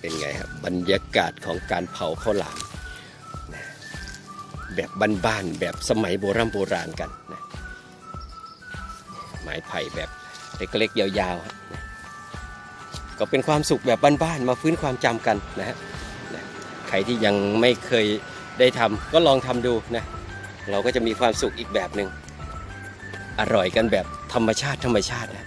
เป็นไงครับบรรยากาศของการเผาข้าวหลามนะแบบบ้านๆแบบสมัยโบราณโบราณกันนะไม้ไผ่แบบเล็กๆยาวๆนะก็เป็นความสุขแบบบ้านๆมาฟื้นความจำกันนะฮะนะใครที่ยังไม่เคยได้ทำก็ลองทำดูนะเราก็จะมีความสุขอีกแบบหนึ่งอร่อยกันแบบธรรมชาติธรรมชาตินะ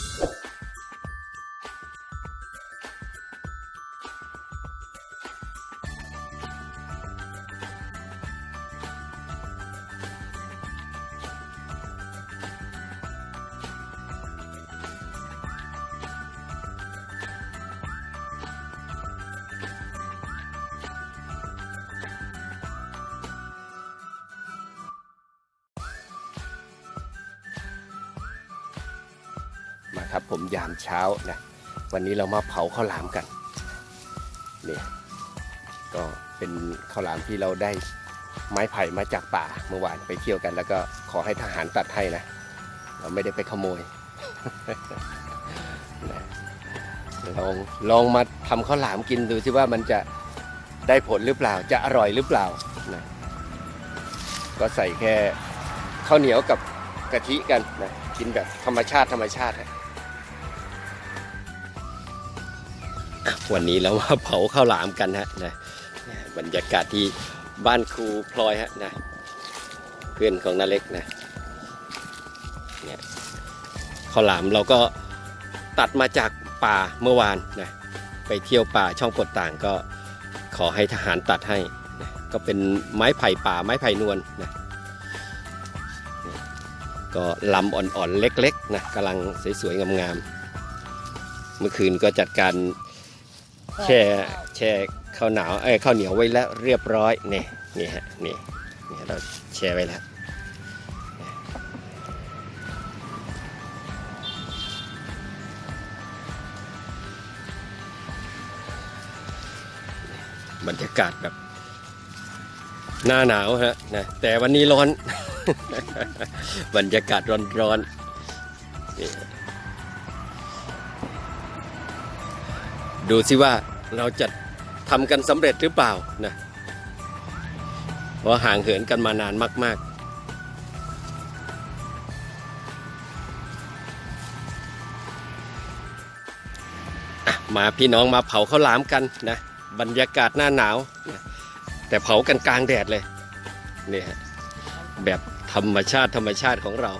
ครับ ผมยามเช้านะวันนี้เรามาเผาข้าวหลามกันนี่ก็เป็นข้าวหลามที่เราได้ไม้ไผ่มาจากป่าเมื่อวานไปเที่ยวกัน แล้วก็ขอให้ทหารตัดให้นะ เราไม่ได้ไปขโมยลองลองมาทำข้าวหลามกินดูสิว่ามันจะได้ผลหรือเปล่าจะอร่อยหรือเปล่านะก็ใส่แค่ข้าวเหนียวกับกะทิกันนะกินแบบธรรมชาติธรรมชาติฮะ วันนี้เรามาเผาข้าวหลามกันฮะนะบรรยากาศที่บ้านครูพลอยฮะนะเพื่อนของนาเล็กนะเนี่ยข้าวหลามเราก็ตัดมาจากป่าเมื่อวานนะไปเที่ยวป่าช่องปลดต่างก็ขอให้ทหารตัดให้นะก็เป็นไม้ไผ่ป่าไม้ไผ่นวลนะก็ลำอ่อนๆเล็กๆนะกำลังสวยๆงามๆเมื่อคืนก็จัดการ แช่แช่ข้าวหนาวเอ้ข้าวเหนียวไว้แล้วเรียบร้อยนี่นี่ฮะนี่นี่เราแช่ไว้แล้วบรรยากาศแบบหน้าหนาวฮะนะแต่วันนี้ร้อน บรรยากาศร้อนๆ ดูสิว่าเราจะทำกันสำเร็จหรือเปล่านะเพราะห่างเหินกันมานานมาก ๆมาพี่น้องมาเผาข้าวหลามกันนะบรรยากาศหน้าหนาวนะแต่เผากันกลางแดดเลยนี่ฮะแบบธรรมชาติธรรมชาติของเรา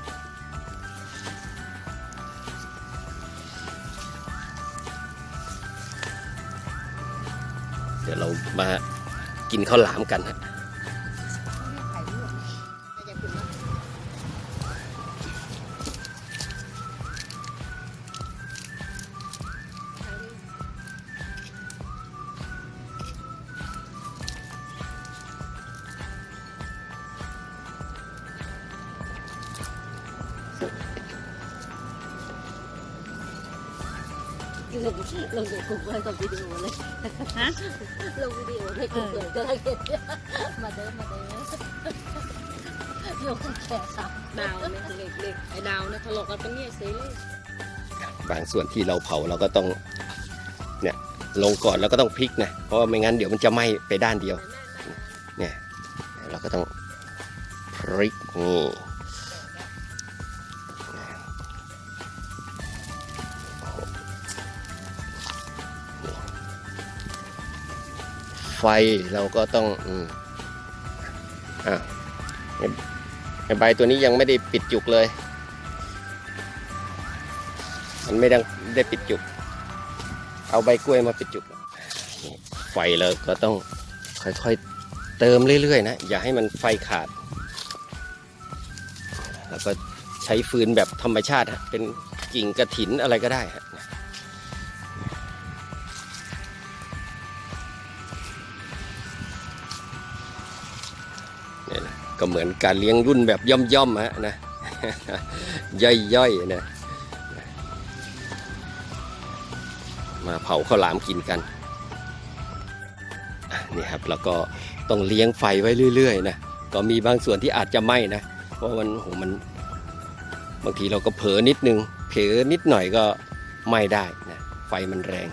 เดี๋ยวเรามากินข้าวหลามกันฮะ ลงลงในกลุ่มเลยกับวิดีโอเลยฮะลงวิดีโอในกลุ่มเลยก็ได้เห็นมาเด้อมาเด้อลงแขกครับดาวเนี่ยเล็กเล็กไอ้ดาวเนี่ยทะเลาะกันเป็นเนี่ยเซเลยบางส่วนที่เราเผาเราก็ต้องเนี่ยลงก่อนแล้วก็ต้องพลิกนะเพราะไม่งั้นเดี๋ยวมันจะไหม้ไปด้านเดียวเนี่ยเราก็ต้องพลิกนี่ ไฟเราก็ต้องอืมอะใบตัวนี้ยังไม่ได้ปิดจุกเลย มันไม่ได้ได้ปิดจุก เอาใบกล้วยมาปิดจุก ไฟเราก็ต้องค่อยๆเติมเรื่อยๆนะ อย่าให้มันไฟขาด แล้วก็ใช้ฟืนแบบธรรมชาติ เป็นกิ่งกระถินอะไรก็ได้ฮะ ก็เหมือนการเลี้ยงรุ่นแบบย่อมๆฮะนะย่อยๆนะมาเผาข้าวหลามกินกันนี่ครับแล้วก็ต้องเลี้ยงไฟไว้เรื่อยๆนะก็มีบางส่วนที่อาจจะไหม้นะเพราะมันโหมันบางทีเราก็เผลอนิดนึง เผลอนิดหน่อยก็ไหม้ได้นะไฟมันแรง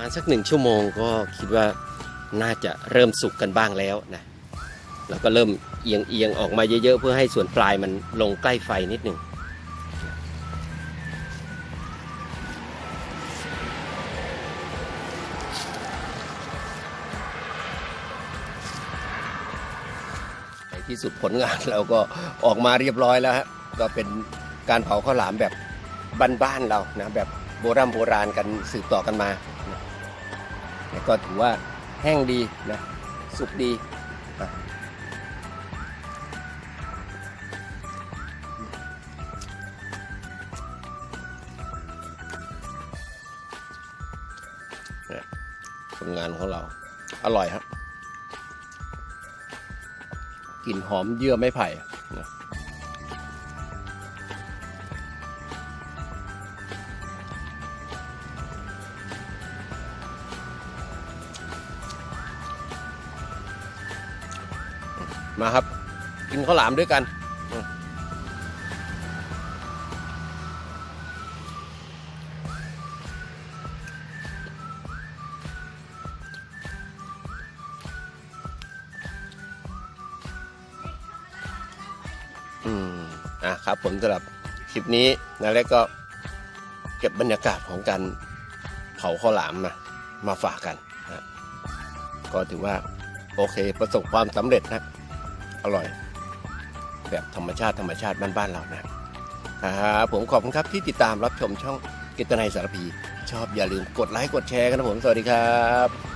มาณสักหนึ่งชั่วโมงก็คิดว่าน่าจะเริ่มสุกกันบ้างแล้วนะแล้วก็เริ่มเอียงเอียงๆออกมาเยอะๆ เพื่อให้ส่วนปลายมันลงใกล้ไฟนิดหนึ่งในที่สุดผลงานเราก็ออกมาเรียบร้อยแล้วฮะก็เป็นการเผาข้าวหลามแบบบ้านๆเรานะแบบโบราณโบราณกันสืบต่อกันมา แล้วก็ถือว่าแห้งดีนะ สุกดีนะผลงานของเรา อร่อยครับกลิ่นหอมเยื่อไม้ไผ่นะ มาครับ กินข้าวหลามด้วยกันอืมอะครับผมสำหรับคลิปนี้นะแล้วก็เก็บบรรยากาศของการเผาข้าวหลามมามาฝากกันนะก็ถือว่าโอเคประสบความสำเร็จนะ อร่อย แบบธรรมชาติธรรมชาติบ้านๆเรานะครับผมขอบคุณครับที่ติดตามรับชมช่องกิตนายสารพี ชอบอย่าลืมกดไลค์กดแชร์กันนะผม สวัสดีครับ